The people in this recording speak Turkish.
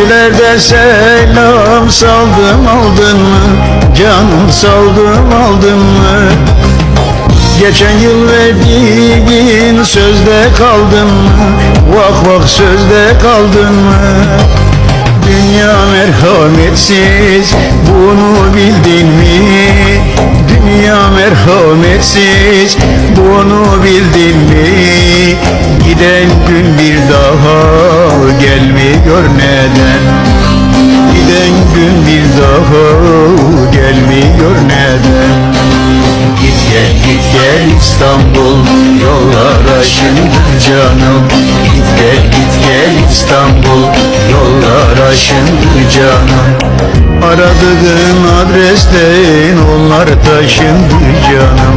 Eskilerde selam saldım aldın mı? Canım saldım aldın mı? Geçen yıl verdiğin sözde kaldın mı? Vah vah sözde kaldın mı? Dünya merhametsiz bunu bildin mi? Dünya merhametsiz bunu bildin mi? Giden gün bir daha gelmiyor neden? Giden gün bir daha gelmiyor neden? Git gel git gel İstanbul Yollar aşındı canım Git gel git gel İstanbul Yollar aşındı canım Aradığın adresten onlar taşındı canım